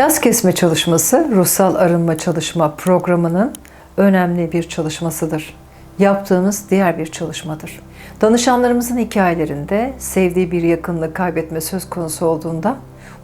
Yaz kesme çalışması ruhsal arınma çalışma programının önemli bir çalışmasıdır. Yaptığımız diğer bir çalışmadır. Danışanlarımızın hikayelerinde sevdiği bir yakınlığı kaybetme söz konusu olduğunda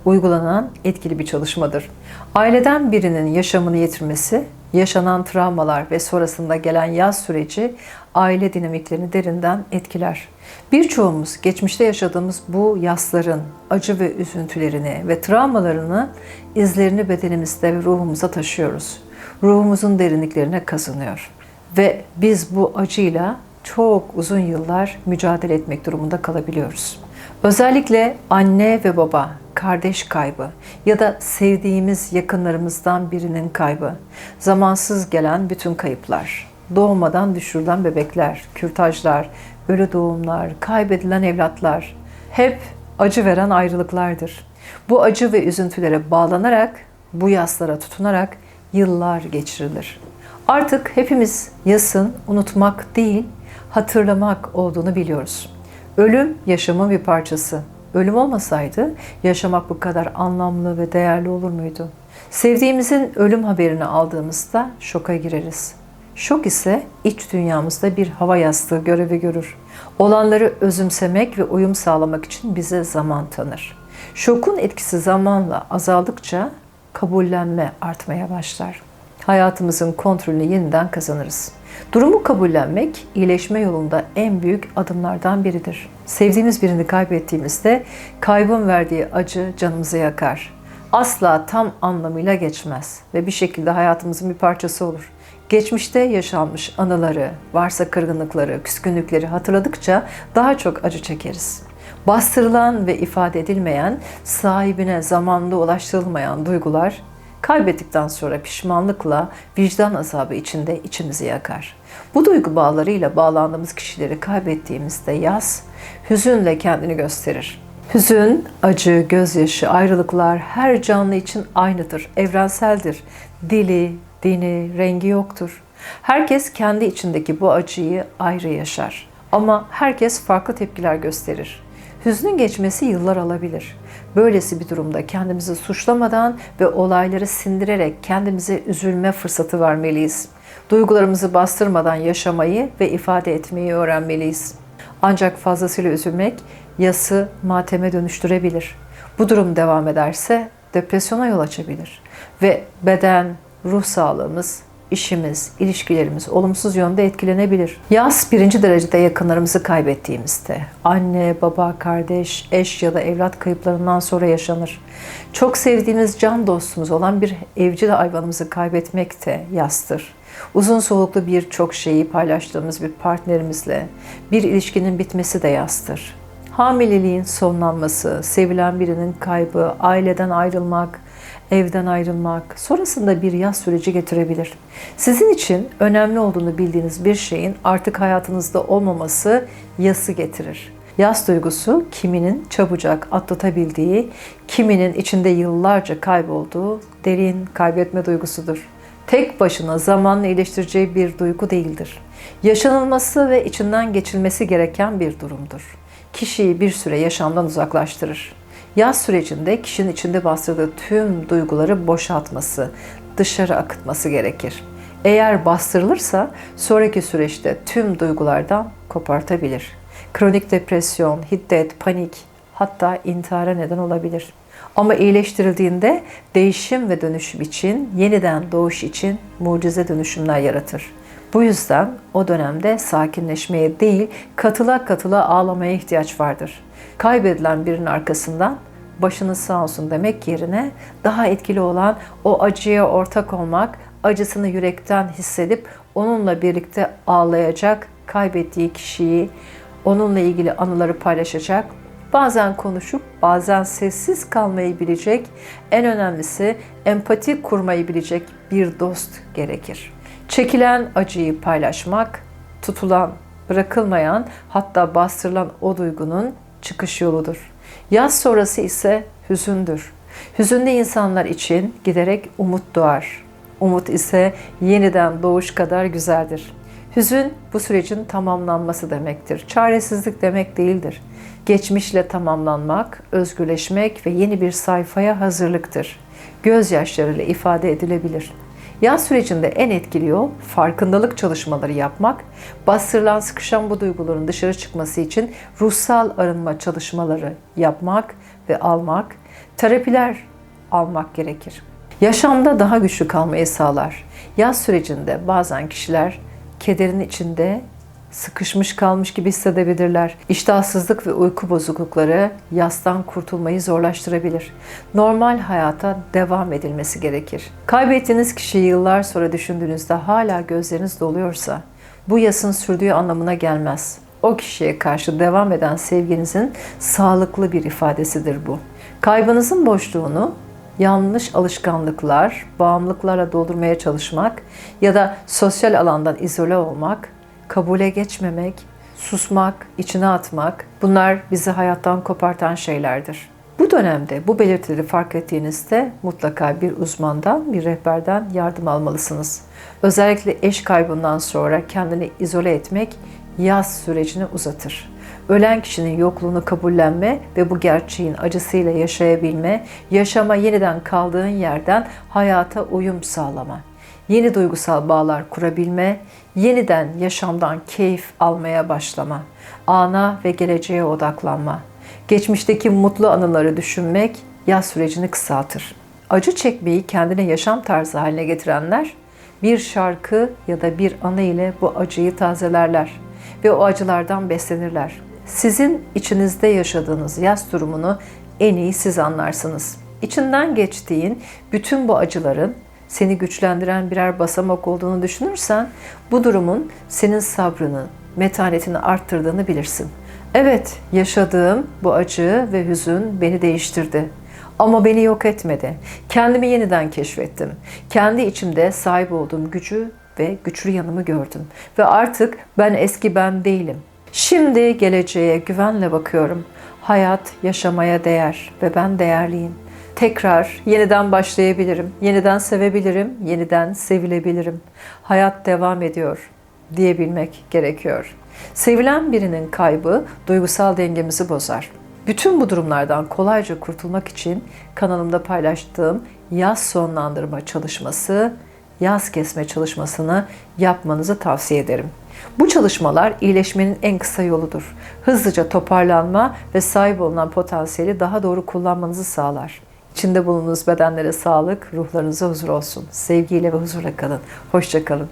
uygulanan etkili bir çalışmadır. Aileden birinin yaşamını yitirmesi, yaşanan travmalar ve sonrasında gelen yaz süreci aile dinamiklerini derinden etkiler. Birçoğumuz geçmişte yaşadığımız bu yasların acı ve üzüntülerini ve travmalarını izlerini bedenimizde ve ruhumuza taşıyoruz. Ruhumuzun derinliklerine kazınıyor. Ve biz bu acıyla çok uzun yıllar mücadele etmek durumunda kalabiliyoruz. Özellikle anne ve baba, kardeş kaybı ya da sevdiğimiz yakınlarımızdan birinin kaybı, zamansız gelen bütün kayıplar, doğmadan düşürülen bebekler, kürtajlar, ölü doğumlar, kaybedilen evlatlar hep acı veren ayrılıklardır. Bu acı ve üzüntülere bağlanarak, bu yaslara tutunarak yıllar geçirilir. Artık hepimiz yasın unutmak değil, hatırlamak olduğunu biliyoruz. Ölüm yaşamın bir parçası. Ölüm olmasaydı yaşamak bu kadar anlamlı ve değerli olur muydu? Sevdiğimizin ölüm haberini aldığımızda şoka gireriz. Şok ise iç dünyamızda bir hava yastığı görevi görür. Olanları özümsemek ve uyum sağlamak için bize zaman tanır. Şokun etkisi zamanla azaldıkça kabullenme artmaya başlar. Hayatımızın kontrolünü yeniden kazanırız. Durumu kabullenmek iyileşme yolunda en büyük adımlardan biridir. Sevdiğimiz birini kaybettiğimizde kaybın verdiği acı canımızı yakar. Asla tam anlamıyla geçmez ve bir şekilde hayatımızın bir parçası olur. Geçmişte yaşanmış anıları, varsa kırgınlıkları, küskünlükleri hatırladıkça daha çok acı çekeriz. Bastırılan ve ifade edilmeyen, sahibine zamanında ulaştırılmayan duygular kaybettikten sonra pişmanlıkla, vicdan azabı içinde içimizi yakar. Bu duygu bağlarıyla bağlandığımız kişileri kaybettiğimizde yaz, hüzünle kendini gösterir. Hüzün, acı, gözyaşı, ayrılıklar her canlı için aynıdır, evrenseldir. Dili, dini, rengi yoktur. Herkes kendi içindeki bu acıyı ayrı yaşar. Ama herkes farklı tepkiler gösterir. Hüznün geçmesi yıllar alabilir. Böylesi bir durumda kendimizi suçlamadan ve olayları sindirerek kendimize üzülme fırsatı vermeliyiz. Duygularımızı bastırmadan yaşamayı ve ifade etmeyi öğrenmeliyiz. Ancak fazlasıyla üzülmek yası mateme dönüştürebilir. Bu durum devam ederse depresyona yol açabilir ve beden, ruh sağlığımız, işimiz, ilişkilerimiz olumsuz yönde etkilenebilir. Yaz birinci derecede yakınlarımızı kaybettiğimizde, anne, baba, kardeş, eş ya da evlat kayıplarından sonra yaşanır. Çok sevdiğimiz can dostumuz olan bir evcil hayvanımızı kaybetmek de yastır. Uzun soluklu birçok şeyi paylaştığımız bir partnerimizle bir ilişkinin bitmesi de yastır. Hamileliğin sonlanması, sevilen birinin kaybı, aileden ayrılmak, evden ayrılmak, sonrasında bir yaz süreci getirebilir. Sizin için önemli olduğunu bildiğiniz bir şeyin artık hayatınızda olmaması yası getirir. Yas duygusu kiminin çabucak atlatabildiği, kiminin içinde yıllarca kaybolduğu derin kaybetme duygusudur. Tek başına zamanla iyileştireceği bir duygu değildir. Yaşanılması ve içinden geçilmesi gereken bir durumdur. Kişiyi bir süre yaşamdan uzaklaştırır. Yaz sürecinde kişinin içinde bastırdığı tüm duyguları boşaltması, dışarı akıtması gerekir. Eğer bastırılırsa sonraki süreçte tüm duygulardan kopartabilir. Kronik depresyon, hiddet, panik hatta intihara neden olabilir. Ama iyileştirildiğinde değişim ve dönüşüm için, yeniden doğuş için mucize dönüşümler yaratır. Bu yüzden o dönemde sakinleşmeye değil, katıla katıla ağlamaya ihtiyaç vardır. Kaybedilen birinin arkasından başınız sağ olsun demek yerine daha etkili olan o acıya ortak olmak, acısını yürekten hissedip onunla birlikte ağlayacak, kaybettiği kişiyi, onunla ilgili anıları paylaşacak, bazen konuşup bazen sessiz kalmayı bilecek, en önemlisi empati kurmayı bilecek bir dost gerekir. Çekilen acıyı paylaşmak, tutulan, bırakılmayan hatta bastırılan o duygunun çıkış yoludur. Yaz sonrası ise hüzündür. Hüzünlü insanlar için giderek umut doğar. Umut ise yeniden doğuş kadar güzeldir. Hüzün bu sürecin tamamlanması demektir. Çaresizlik demek değildir. Geçmişle tamamlanmak, özgürleşmek ve yeni bir sayfaya hazırlıktır. Gözyaşlarıyla ifade edilebilir. Yaz sürecinde en etkili yol farkındalık çalışmaları yapmak, bastırılan sıkışan bu duyguların dışarı çıkması için ruhsal arınma çalışmaları yapmak ve almak, terapiler almak gerekir. Yaşamda daha güçlü kalmayı sağlar. Yaz sürecinde bazen kişiler kederin içinde sıkışmış kalmış gibi hissedebilirler. İştahsızlık ve uyku bozuklukları yastan kurtulmayı zorlaştırabilir. Normal hayata devam edilmesi gerekir. Kaybettiğiniz kişiyi yıllar sonra düşündüğünüzde hala gözleriniz doluyorsa bu yasın sürdüğü anlamına gelmez. O kişiye karşı devam eden sevginizin sağlıklı bir ifadesidir bu. Kaybınızın boşluğunu yanlış alışkanlıklar, bağımlılıklarla doldurmaya çalışmak ya da sosyal alandan izole olmak, kabule geçmemek, susmak, içine atmak bunlar bizi hayattan kopartan şeylerdir. Bu dönemde bu belirtileri fark ettiğinizde mutlaka bir uzmandan, bir rehberden yardım almalısınız. Özellikle eş kaybından sonra kendini izole etmek yaz sürecini uzatır ölen kişinin yokluğunu kabullenme ve bu gerçeğin acısıyla yaşayabilme, yaşama yeniden kaldığın yerden hayata uyum sağlama, yeni duygusal bağlar kurabilme, yeniden yaşamdan keyif almaya başlama, ana ve geleceğe odaklanma, geçmişteki mutlu anıları düşünmek yaz sürecini kısaltır. Acı çekmeyi kendine yaşam tarzı haline getirenler bir şarkı ya da bir anı ile bu acıyı tazelerler ve o acılardan beslenirler. Sizin içinizde yaşadığınız yaz durumunu en iyi siz anlarsınız. İçinden geçtiğin bütün bu acıların seni güçlendiren birer basamak olduğunu düşünürsen bu durumun senin sabrını, metanetini arttırdığını bilirsin. Evet, yaşadığım bu acı ve hüzün beni değiştirdi. Ama beni yok etmedi. Kendimi yeniden keşfettim. Kendi içimde sahip olduğum gücü ve güçlü yanımı gördüm. Ve artık ben eski ben değilim. Şimdi geleceğe güvenle bakıyorum. Hayat yaşamaya değer ve ben değerliyim. Tekrar yeniden başlayabilirim, yeniden sevebilirim, yeniden sevilebilirim. Hayat devam ediyor diyebilmek gerekiyor. Sevilen birinin kaybı duygusal dengemizi bozar. Bütün bu durumlardan kolayca kurtulmak için kanalımda paylaştığım yaz sonlandırma çalışması, yaz kesme çalışmasını yapmanızı tavsiye ederim. Bu çalışmalar iyileşmenin en kısa yoludur. Hızlıca toparlanma ve sahip olunan potansiyeli daha doğru kullanmanızı sağlar. İçinde bulunduğunuz bedenlere sağlık, ruhlarınıza huzur olsun. Sevgiyle ve huzurla kalın. Hoşçakalın.